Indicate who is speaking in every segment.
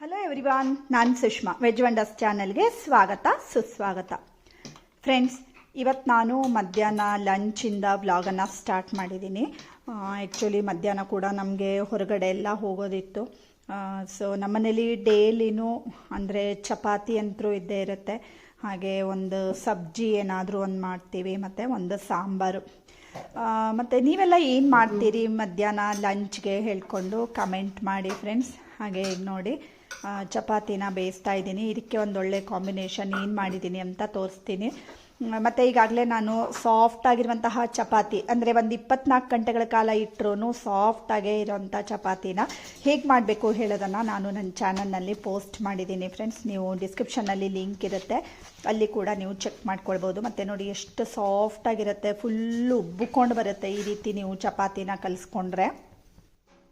Speaker 1: Hello everyone ನಾನು Sushma. Veg wonders ಚಾನಲ್ಗೆ ಸ್ವಾಗತ, ಸುಸ್ವಾಗತ. ಫ್ರೆಂಡ್ಸ್ ಇವತ್ತು ನಾನು ಮಧ್ಯಾಹ್ನ ಲಂಚಿಂದ ವ್ಲಾಗನ್ನು ಸ್ಟಾರ್ಟ್ ಮಾಡಿದ್ದೀನಿ. ಆ್ಯಕ್ಚುಲಿ ಮಧ್ಯಾಹ್ನ ಕೂಡ ನಮಗೆ ಹೊರಗಡೆ ಎಲ್ಲ ಹೋಗೋದಿತ್ತು. ಸೊ ನಮ್ಮನೇಲಿ ಡೇಲಿನೂ ಅಂದರೆ ಚಪಾತಿ ಅಂತರೂ ಇದ್ದೇ ಇರುತ್ತೆ. ಹಾಗೆ ಒಂದು ಸಬ್ಜಿ ಏನಾದರೂ ಒಂದು ಮಾಡ್ತೀವಿ, ಮತ್ತು ಒಂದು ಸಾಂಬಾರು. ಮತ್ತು ನೀವೆಲ್ಲ ಏನು ಮಾಡ್ತೀರಿ ಮಧ್ಯಾಹ್ನ ಲಂಚ್ಗೆ ಹೇಳ್ಕೊಂಡು ಕಮೆಂಟ್ ಮಾಡಿ ಫ್ರೆಂಡ್ಸ್ ಹಾಗೆ ನೋಡಿ. ಚಪಾತಿನ ಬೇಯಿಸ್ತಾ ಇದ್ದೀನಿ. ಇದಕ್ಕೆ ಒಂದು ಒಳ್ಳೆ ಕಾಂಬಿನೇಷನ್ ಏನು ಮಾಡಿದ್ದೀನಿ ಅಂತ ತೋರಿಸ್ತೀನಿ. ಮತ್ತು ಈಗಾಗಲೇ ನಾನು ಸಾಫ್ಟ್ ಆಗಿರುವಂತಹ ಚಪಾತಿ, ಅಂದರೆ ಒಂದು ಇಪ್ಪತ್ನಾಲ್ಕು ಗಂಟೆಗಳ ಕಾಲ ಇಟ್ಟರೂ ಸಾಫ್ಟಾಗೇ ಇರೋವಂಥ ಚಪಾತಿನ ಹೇಗೆ ಮಾಡಬೇಕು ಹೇಳೋದನ್ನು ನಾನು ನನ್ನ ಚಾನಲ್ನಲ್ಲಿ ಪೋಸ್ಟ್ ಮಾಡಿದ್ದೀನಿ. ಫ್ರೆಂಡ್ಸ್ ನೀವು ಡಿಸ್ಕ್ರಿಪ್ಷನ್ನಲ್ಲಿ ಲಿಂಕ್ ಇರುತ್ತೆ. ಅಲ್ಲಿ ಕೂಡ ನೀವು ಚೆಕ್ ಮಾಡ್ಕೊಳ್ಬೋದು. ಮತ್ತು ನೋಡಿ ಎಷ್ಟು ಸಾಫ್ಟಾಗಿರುತ್ತೆ ಫುಲ್ಲು ಉಬ್ಬಿಕೊಂಡು ಬರುತ್ತೆ ಈ ರೀತಿ ನೀವು ಚಪಾತಿನ ಕಲಿಸ್ಕೊಂಡ್ರೆ.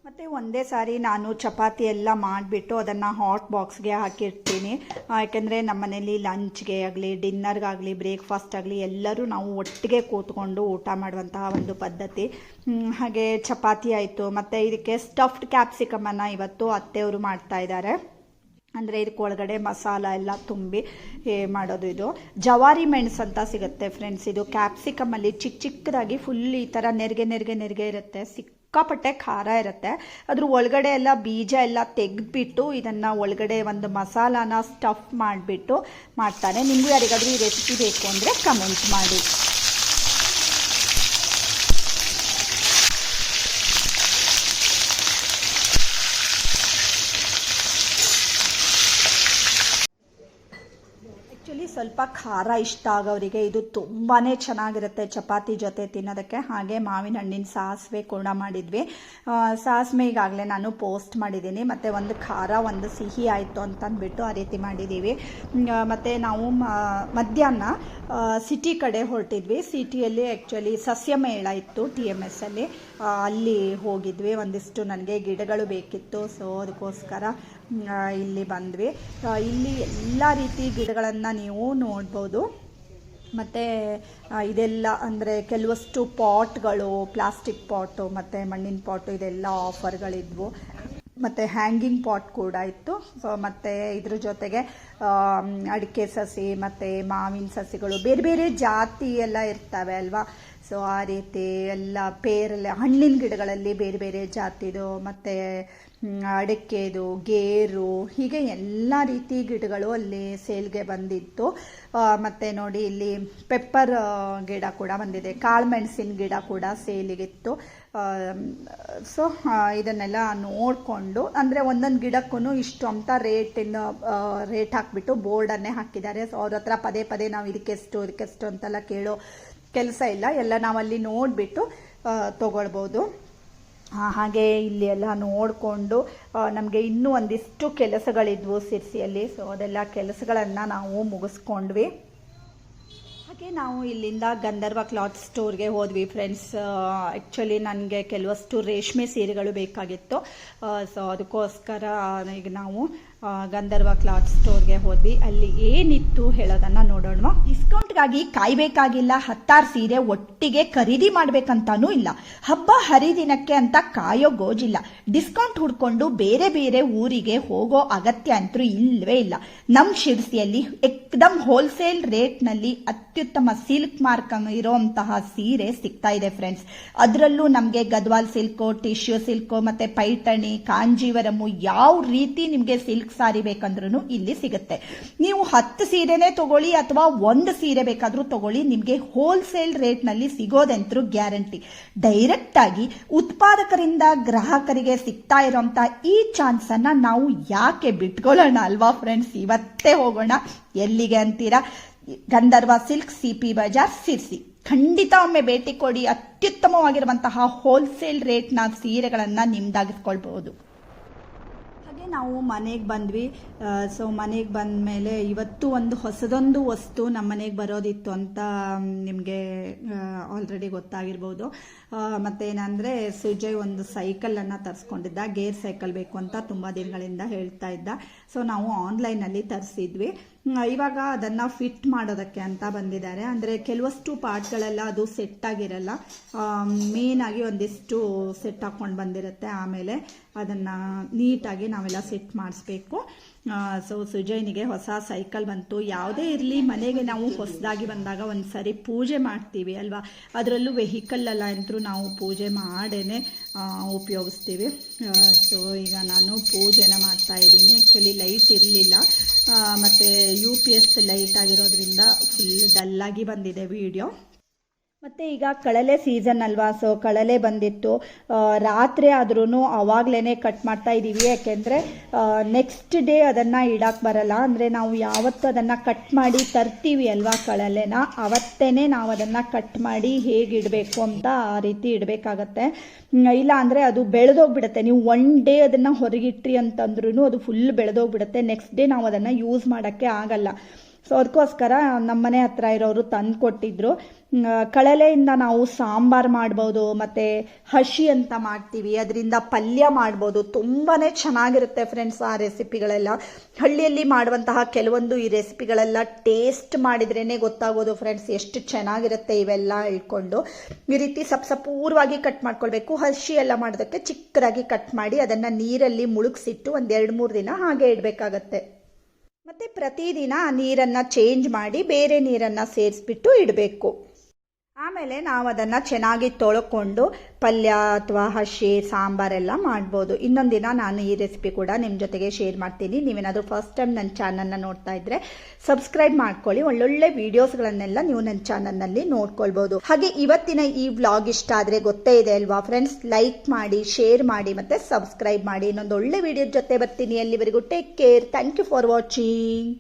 Speaker 1: ಮತ್ತು ಒಂದೇ ಸಾರಿ ನಾನು ಚಪಾತಿ ಎಲ್ಲ ಮಾಡಿಬಿಟ್ಟು ಅದನ್ನು ಹಾಟ್ ಬಾಕ್ಸ್ಗೆ ಹಾಕಿರ್ತೀನಿ. ಯಾಕೆಂದರೆ ನಮ್ಮ ಮನೇಲಿ ಲಂಚ್ಗೆ ಆಗಲಿ ಡಿನ್ನರ್ಗಾಗಲಿ ಬ್ರೇಕ್ಫಾಸ್ಟ್ ಆಗಲಿ ಎಲ್ಲರೂ ನಾವು ಒಟ್ಟಿಗೆ ಕೂತ್ಕೊಂಡು ಊಟ ಮಾಡುವಂತಹ ಒಂದು ಪದ್ಧತಿ. ಹಾಗೆ ಚಪಾತಿ ಆಯಿತು. ಮತ್ತು ಇದಕ್ಕೆ ಸ್ಟಫ್ಡ್ ಕ್ಯಾಪ್ಸಿಕಮನ್ನು ಇವತ್ತು ಅತ್ತೆಯವರು ಮಾಡ್ತಾ ಇದ್ದಾರೆ. ಅಂದರೆ ಇದಕ್ಕೆ ಒಳಗಡೆ ಮಸಾಲ ಎಲ್ಲ ತುಂಬಿ ಮಾಡೋದು ಇದು. ಜವಾರಿ ಮೆಣಸು ಅಂತ ಸಿಗುತ್ತೆ ಫ್ರೆಂಡ್ಸ್ ಇದು ಕ್ಯಾಪ್ಸಿಕಮಲ್ಲಿ ಚಿಕ್ಕ ಚಿಕ್ಕದಾಗಿ ಫುಲ್ ಈ ಥರ ನೆರಿಗೆ ನೆರಿಗೆ ನೆರಿಗೆ ಇರುತ್ತೆ. ಸಿಕ್ಕಾಪಟ್ಟೆ ಖಾರ ಇರುತ್ತೆ. ಅದ್ರ ಒಳಗಡೆ ಎಲ್ಲ ಬೀಜ ಎಲ್ಲ ತೆಗೆದ್ಬಿಟ್ಟು ಇದನ್ನು ಒಳಗಡೆ ಒಂದು ಮಸಾಲಾನ ಸ್ಟಫ್ ಮಾಡಿಬಿಟ್ಟು ಮಾಡ್ತಾರೆ ನಿಮಗೂ ಯಾರಿಗಾದರೂ ಈ ರೆಸಿಪಿ ಬೇಕು ಅಂದರೆ ಕಮೆಂಟ್ ಮಾಡಿ ಆ್ಯಕ್ಚುಲಿ ಸ್ವಲ್ಪ ಖಾರ ಇಷ್ಟ ಆಗೋರಿಗೆ ಇದು ತುಂಬಾ ಚೆನ್ನಾಗಿರುತ್ತೆ. ಚಪಾತಿ ಜೊತೆ ತಿನ್ನೋದಕ್ಕೆ. ಹಾಗೆ ಮಾವಿನ ಹಣ್ಣಿನ ಸಾಸಿವೆ ಕೂಡ ಮಾಡಿದ್ವಿ. ಸಾಸಿವೆ ಈಗಾಗಲೇ ನಾನು ಪೋಸ್ಟ್ ಮಾಡಿದ್ದೀನಿ. ಮತ್ತು ಒಂದು ಖಾರ, ಒಂದು ಸಿಹಿ ಆಯಿತು ಅಂತಂದ್ಬಿಟ್ಟು ಆ ರೀತಿ ಮಾಡಿದ್ದೀವಿ. ಮತ್ತು ನಾವು ಮಧ್ಯಾಹ್ನ ಸಿಟಿ ಕಡೆ ಹೊರಟಿದ್ವಿ. ಸಿಟಿಯಲ್ಲಿ ಆ್ಯಕ್ಚುಲಿ ಸಸ್ಯ ಮೇಳ ಇತ್ತು ಟಿ ಎಂ ಎಸ್ ಅಲ್ಲಿ. ಅಲ್ಲಿ ಹೋಗಿದ್ವಿ. ಒಂದಿಷ್ಟು ನನಗೆ ಗಿಡಗಳು ಬೇಕಿತ್ತು. ಸೊ ಅದಕ್ಕೋಸ್ಕರ ಇಲ್ಲಿ ಬಂದ್ವಿ. ಇಲ್ಲಿ ಎಲ್ಲ ರೀತಿ ಗಿಡಗಳನ್ನು ನೀವು ನೋಡ್ಬೋದು. ಮತ್ತು ಇದೆಲ್ಲ ಅಂದರೆ ಕೆಲವಷ್ಟು ಪಾಟ್ಗಳು, ಪ್ಲಾಸ್ಟಿಕ್ ಪಾಟು, ಮತ್ತು ಮಣ್ಣಿನ ಪಾಟು ಇದೆಲ್ಲ ಆಫರ್ಗಳಿದ್ವು. ಮತ್ತು ಹ್ಯಾಂಗಿಂಗ್ ಪಾಟ್ ಕೂಡ ಇತ್ತು. ಸೊ ಮತ್ತು ಇದ್ರ ಜೊತೆಗೆ ಅಡಿಕೆ ಸಸಿ, ಮತ್ತು ಮಾವಿನ ಸಸಿಗಳು, ಬೇರೆ ಬೇರೆ ಜಾತಿ ಎಲ್ಲ ಇರ್ತವೆ ಅಲ್ವಾ? ಸೊ ಆ ರೀತಿ ಎಲ್ಲ, ಪೇರಲೆ, ಹಣ್ಣಿನ ಗಿಡಗಳಲ್ಲಿ ಬೇರೆ ಬೇರೆ ಜಾತಿದು, ಮತ್ತು ಅಡಿಕೆದು, ಗೇರು, ಹೀಗೆ ಎಲ್ಲ ರೀತಿ ಗಿಡಗಳು ಅಲ್ಲಿ ಸೇಲ್ಗೆ ಬಂದಿತ್ತು. ಮತ್ತು ನೋಡಿ ಇಲ್ಲಿ ಪೆಪ್ಪರ್ ಗಿಡ ಕೂಡ ಬಂದಿದೆ. ಕಾಳುಮೆಣಸಿನ ಗಿಡ ಕೂಡ ಸೇಲಿಗಿತ್ತು. ಸೊ ಇದನ್ನೆಲ್ಲ ನೋಡಿಕೊಂಡು, ಅಂದರೆ ಒಂದೊಂದು ಗಿಡಕ್ಕೂ ಇಷ್ಟು ಅಂತ ರೇಟಿನ ರೇಟ್ ಹಾಕ್ಬಿಟ್ಟು ಬೋರ್ಡನ್ನೇ ಹಾಕಿದ್ದಾರೆ. ಸೊ ಅವ್ರ ಹತ್ರ ಪದೇ ಪದೇ ನಾವು ಇದಕ್ಕೆಷ್ಟು ಇದಕ್ಕೆಷ್ಟು ಅಂತೆಲ್ಲ ಕೇಳೋ ಕೆಲಸ ಇಲ್ಲ. ಎಲ್ಲ ನಾವಲ್ಲಿ ನೋಡಿಬಿಟ್ಟು ತೊಗೊಳ್ಬೋದು. ಹಾಗೆ ಇಲ್ಲಿ ಎಲ್ಲ ನೋಡಿಕೊಂಡು ನಮಗೆ ಇನ್ನೂ ಒಂದಿಷ್ಟು ಕೆಲಸಗಳಿದ್ವು ಸಿರ್ಸಿಯಲ್ಲಿ. ಸೊ ಅದೆಲ್ಲ ಕೆಲಸಗಳನ್ನು ನಾವು ಮುಗಿಸ್ಕೊಂಡ್ವಿ. ಹಾಗೆ ನಾವು ಇಲ್ಲಿಂದ ಗಂಧರ್ವ ಕ್ಲಾತ್ ಸ್ಟೋರ್ಗೆ ಹೋದ್ವಿ ಫ್ರೆಂಡ್ಸ್. ಆ್ಯಕ್ಚುಲಿ ನನಗೆ ಕೆಲವಷ್ಟು ರೇಷ್ಮೆ ಸೀರೆಗಳು ಬೇಕಾಗಿತ್ತು. ಸೊ ಅದಕ್ಕೋಸ್ಕರ ಈಗ ನಾವು ಗಂಧರ್ವ ಕ್ಲಾತ್ ಸ್ಟೋರ್ಗೆ ಹೋದ್ವಿ. ಅಲ್ಲಿ ಏನಿತ್ತು ಹೇಳೋದನ್ನ ನೋಡೋಣ ಡಿಸ್ಕೌಂಟ್ಗಾಗಿ ಕಾಯ್ಬೇಕಾಗಿಲ್ಲ, ಹತ್ತಾರು ಸೀರೆ ಒಟ್ಟಿಗೆ ಖರೀದಿ ಮಾಡ್ಬೇಕಂತಾನೂ ಇಲ್ಲ. ಹಬ್ಬ ಹರಿದಿನಕ್ಕೆ ಅಂತ ಕಾಯೋ ಗೋಜಿಲ್ಲ. ಡಿಸ್ಕೌಂಟ್ ಹುಡ್ಕೊಂಡು ಬೇರೆ ಬೇರೆ ಊರಿಗೆ ಹೋಗೋ ಅಗತ್ಯ ಅಂತೂ ಇಲ್ಲವೇ ಇಲ್ಲ. ನಮ್ಮ ಶಿರ್ಸಿಯಲ್ಲಿ ಎಕ್ದಮ್ ಹೋಲ್ಸೇಲ್ ರೇಟ್ನಲ್ಲಿ ಅತ್ಯುತ್ತಮ ಸಿಲ್ಕ್ ಮಾರ್ಕ್ ಇರೋಂತಹ ಸೀರೆ ಸಿಗ್ತಾ ಇದೆ ಫ್ರೆಂಡ್ಸ್ ಅದರಲ್ಲೂ ನಮಗೆ ಗದ್ವಾಲ್ ಸಿಲ್ಕು ಟಿಶ್ಯೂ ಸಿಲ್ಕು ಮತ್ತೆ ಪೈಠಣಿ ಕಾಂಜೀವರಮು ಯಾವ ರೀತಿ ನಿಮಗೆ ಸಿಲ್ಕ್ ಸಾರಿ ಬೇಕಂದ್ರೂ ಇಲ್ಲಿ ಸಿಗುತ್ತೆ. ನೀವು ಹತ್ತು ಸೀರೆನೇ ತಗೊಳ್ಳಿ ಅಥವಾ ಒಂದು ಸೀರೆ ಬೇಕಾದರೂ ತಗೊಳ್ಳಿ, ನಿಮಗೆ ಹೋಲ್ಸೇಲ್ ರೇಟ್ನಲ್ಲಿ ಸಿಗೋದಂತರೂ ಗ್ಯಾರಂಟಿ. ಡೈರೆಕ್ಟ್ ಆಗಿ ಉತ್ಪಾದಕರಿಂದ ಗ್ರಾಹಕರಿಗೆ ಸಿಗ್ತಾ ಇರೋಂಥ ಈ ಚಾನ್ಸ್ ಅನ್ನ ನಾವು ಯಾಕೆ ಬಿಟ್ಕೊಳ್ಳೋಣ ಅಲ್ವಾ ಫ್ರೆಂಡ್ಸ್ ಇವತ್ತೇ ಹೋಗೋಣ. ಎಲ್ಲಿಗೆ ಅಂತೀರಾ? Gandharva silk C P Bazar Sirsi ಖಂಡಿತ ಒಮ್ಮೆ ಭೇಟಿ ಕೊಡಿ. ಅತ್ಯುತ್ತಮವಾಗಿರುವಂತಹ ಹೋಲ್ಸೇಲ್ ರೇಟ್ನ ಸೀರೆಗಳನ್ನು ನಿಮ್ದಾಗಿಸ್ಕೊಳ್ಬಹುದು. ನಾವು ಮನೆಗೆ ಬಂದ್ವಿ. ಸೊ ಮನೆಗೆ ಬಂದ ಮೇಲೆ ಇವತ್ತು ಒಂದು ಹೊಸದೊಂದು ವಸ್ತು ನಮ್ಮ ಮನೆಗೆ ಬರೋದಿತ್ತು ಅಂತ ನಿಮಗೆ ಆಲ್ರೆಡಿ ಗೊತ್ತಾಗಿರ್ಬೋದು. ಮತ್ತೇನಂದರೆ ಸುಜಯ್ ಒಂದು ಸೈಕಲನ್ನು ತರಿಸ್ಕೊಂಡಿದ್ದ, ಗೇರ್ ಸೈಕಲ್ ಬೇಕು ಅಂತ ತುಂಬ ದಿನಗಳಿಂದ ಹೇಳ್ತಾ ಇದ್ದ. ಸೊ ನಾವು ಆನ್ಲೈನಲ್ಲಿ ತರಿಸಿದ್ವಿ. ಇವಾಗ ಅದನ್ನು ಫಿಟ್ ಮಾಡೋದಕ್ಕೆ ಅಂತ ಬಂದಿದ್ದಾರೆ. ಅಂದರೆ ಕೆಲವಷ್ಟು ಪಾರ್ಟ್ಗಳೆಲ್ಲ ಅದು ಸೆಟ್ ಆಗಿರಲ್ಲ. ಮೇನ್ ಆಗಿ ಒಂದಿಷ್ಟು ಸೆಟ್ ಹಾಕ್ಕೊಂಡು ಬಂದಿರುತ್ತೆ. ಆಮೇಲೆ ಅದನ್ನು ನೀಟಾಗಿ ನಾವೆಲ್ಲ ಸೆಟ್ ಮಾಡಿಸ್ಬೇಕು. ಸೊ ಸುಜಯ್ನಿಗೆ ಹೊಸ ಸೈಕಲ್ ಬಂತು. ಯಾವುದೇ ಇರಲಿ, ಮನೆಗೆ ನಾವು ಹೊಸದಾಗಿ ಬಂದಾಗ ಒಂದು ಪೂಜೆ ಮಾಡ್ತೀವಿ ಅಲ್ವಾ? ಅದರಲ್ಲೂ ವೆಹಿಕಲ್ಲೆಲ್ಲ ಅಂತೂ ನಾವು ಪೂಜೆ ಮಾಡೇ ಉಪಯೋಗಿಸ್ತೀವಿ. ಸೊ ಈಗ ನಾನು ಪೂಜೆನ ಮಾಡ್ತಾ ಇದ್ದೀನಿ. ಆ್ಯಕ್ಚುಲಿ ಲೈಟ್ ಇರಲಿಲ್ಲ. ಮತ್ತು ಯು ಪಿ ಎಸ್ ಲೈಟ್ ಆಗಿರೋದ್ರಿಂದ ಫುಲ್ ಡಲ್ಲಾಗಿ ಬಂದಿದೆ ವಿಡಿಯೋ ಮತ್ತು ಈಗ ಕಳಲೆ ಸೀಸನ್ ಅಲ್ವಾ? ಸೊ ಕಳಲೆ ಬಂದಿತ್ತು. ರಾತ್ರಿ ಆದ್ರೂ ಅವಾಗ್ಲೇನೆ ಕಟ್ ಮಾಡ್ತಾ ಇದ್ದೀವಿ ಯಾಕೆಂದರೆ ನೆಕ್ಸ್ಟ್ ಡೇ ಅದನ್ನು ಇಡಕ್ಕೆ ಬರಲ್ಲ. ಅಂದರೆ ನಾವು ಯಾವತ್ತು ಅದನ್ನು ಕಟ್ ಮಾಡಿ ತರ್ತೀವಿ ಅಲ್ವಾ ಕಳಲೆನ? ಅವತ್ತೇನೆ ನಾವು ಅದನ್ನು ಕಟ್ ಮಾಡಿ ಹೇಗೆ ಇಡಬೇಕು ಅಂತ ಆ ರೀತಿ ಇಡಬೇಕಾಗತ್ತೆ. ಇಲ್ಲ ಅಂದರೆ ಅದು ಬೆಳೆದೋಗ್ಬಿಡುತ್ತೆ. ನೀವು ಒನ್ ಡೇ ಅದನ್ನು ಹೊರಗಿಟ್ರಿ ಅಂತಂದ್ರೂ ಅದು ಫುಲ್ ಬೆಳೆದೋಗ್ಬಿಡುತ್ತೆ. ನೆಕ್ಸ್ಟ್ ಡೇ ನಾವು ಅದನ್ನು ಯೂಸ್ ಮಾಡೋಕ್ಕೆ ಆಗಲ್ಲ. ಸೊ ಅದಕ್ಕೋಸ್ಕರ ನಮ್ಮ ಮನೆ ಹತ್ರ ಇರೋರು ತಂದು ಕೊಟ್ಟಿದ್ರು ಕಳಲೆಯಿಂದ ನಾವು ಸಾಂಬಾರ್ ಮಾಡ್ಬೋದು, ಮತ್ತು ಹಸಿ ಅಂತ ಮಾಡ್ತೀವಿ. ಅದರಿಂದ ಪಲ್ಯ ಮಾಡ್ಬೋದು. ತುಂಬಾ ಚೆನ್ನಾಗಿರುತ್ತೆ ಫ್ರೆಂಡ್ಸ್ ಆ ರೆಸಿಪಿಗಳೆಲ್ಲ ಹಳ್ಳಿಯಲ್ಲಿ ಮಾಡುವಂತಹ ಕೆಲವೊಂದು ಈ ರೆಸಿಪಿಗಳೆಲ್ಲ ಟೇಸ್ಟ್ ಮಾಡಿದ್ರೇ ಗೊತ್ತಾಗೋದು ಫ್ರೆಂಡ್ಸ್ ಎಷ್ಟು ಚೆನ್ನಾಗಿರುತ್ತೆ ಇವೆಲ್ಲ ಹೇಳ್ಕೊಂಡು. ಈ ರೀತಿ ಸಪ್ ಸಪೂರವಾಗಿ ಕಟ್ ಮಾಡ್ಕೊಳ್ಬೇಕು. ಹಸಿ ಎಲ್ಲ ಮಾಡೋದಕ್ಕೆ ಚಿಕ್ಕದಾಗಿ ಕಟ್ ಮಾಡಿ ಅದನ್ನು ನೀರಲ್ಲಿ ಮುಳುಗಿಸಿಟ್ಟು ಒಂದು ಎರಡು ಮೂರು ದಿನ ಹಾಗೆ ಇಡಬೇಕಾಗತ್ತೆ. ಮತ್ತು ಪ್ರತಿದಿನ ಆ ನೀರನ್ನು ಚೇಂಜ್ ಮಾಡಿ ಬೇರೆ ನೀರನ್ನು ಸೇರಿಸ್ಬಿಟ್ಟು ಇಡಬೇಕು. ಆಮೇಲೆ ನಾವು ಅದನ್ನು ಚೆನ್ನಾಗಿ ತೊಳ್ಕೊಂಡು ಪಲ್ಯ ಅಥವಾ ಹಸಿ ಸಾಂಬಾರೆಲ್ಲ ಮಾಡ್ಬೋದು. ಇನ್ನೊಂದು ದಿನ ನಾನು ಈ ರೆಸಿಪಿ ಕೂಡ ನಿಮ್ಮ ಜೊತೆಗೆ ಶೇರ್ ಮಾಡ್ತೀನಿ. ನೀವೇನಾದರೂ ಫಸ್ಟ್ ಟೈಮ್ ನನ್ನ ಚಾನಲ್ನ ನೋಡ್ತಾ ಇದ್ದರೆ ಸಬ್ಸ್ಕ್ರೈಬ್ ಮಾಡ್ಕೊಳ್ಳಿ. ಒಳ್ಳೊಳ್ಳೆ ವೀಡಿಯೋಸ್ಗಳನ್ನೆಲ್ಲ ನೀವು ನನ್ನ ಚಾನಲ್ನಲ್ಲಿ ನೋಡ್ಕೊಳ್ಬೋದು. ಹಾಗೆ ಇವತ್ತಿನ ಈ ವ್ಲಾಗ್ ಇಷ್ಟ ಆದರೆ ಗೊತ್ತೇ ಇದೆ ಅಲ್ವಾ? ಫ್ರೆಂಡ್ಸ್ ಲೈಕ್ ಮಾಡಿ ಶೇರ್ ಮಾಡಿ ಮತ್ತು ಸಬ್ಸ್ಕ್ರೈಬ್ ಮಾಡಿ. ಇನ್ನೊಂದು ಒಳ್ಳೆ ವಿಡಿಯೋ ಜೊತೆ ಬರ್ತೀನಿ. ಅಲ್ಲಿವರೆಗೂ take care thank you for watching